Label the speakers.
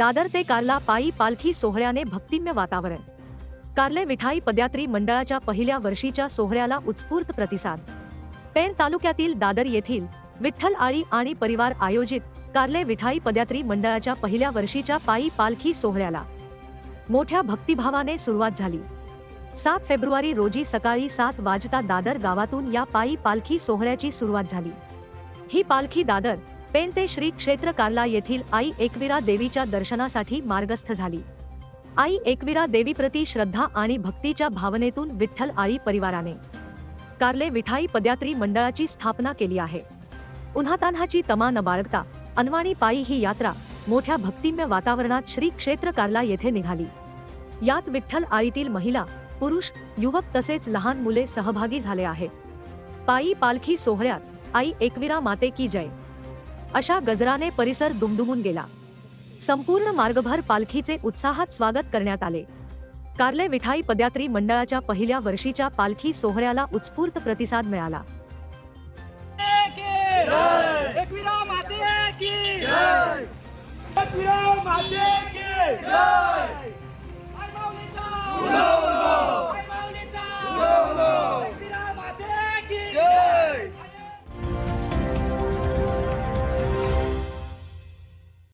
Speaker 1: दादर ते कार्ला पायी पालखी सोहळ्याने भक्तिम्य वातावरण. कार्ले विठाई पदयात्री मंडळाच्या पहिल्या वर्षीच्या सोहळ्याला उत्स्फूर्त प्रतिसाद. पेण तालुक्यातील दादर येथील विठ्ठल आळी आणि परिवार आयोजित कार्ले विठाई पदयात्री मंडळाच्या पहिल्या वर्षीच्या पायी पालखी सोहळ्याला. मोठ्या भक्तिभावाने सुरुवात झाली. सात फेब्रुवारी रोजी सकाळी सात वाजता दादर गावातून या पायी पालखी सोहळ्याची सुरुवात झाली. ही पालखी दादर पेण ते श्री क्षेत्र कार्ला येथील आई एकविरा देवीच्या दर्शनासाठी मार्गस्थ झाली. आई एकविरा देवीप्रती श्रद्धा आणि भक्तीच्या भावनेतून विठ्ठल आळी परिवाराने कार्ले विठाई पदयात्री मंडळाची स्थापना केली आहे. उन्हातान्हाची तमा न बाळगता अनवाणी पायी ही यात्रा मोठ्या भक्तिम्य वातावरणात श्री क्षेत्र कार्ला येथे निघाली. यात विठ्ठल आळीतील महिला पुरुष युवक तसेच लहान मुले सहभागी झाले आहेत. पायी पालखी सोहळ्यात आई एकविरा माते की जय. अशा गजराने परिसर दुमदुमून गेला. संपूर्ण मार्गभर पालखीचे उत्साहात स्वागत करण्यात आले. कार्ले विठाई पदयात्री मंडळाच्या पहिल्या वर्षीच्या पालखी सोहळ्याला उत्स्फूर्त प्रतिसाद मिळाला.
Speaker 2: की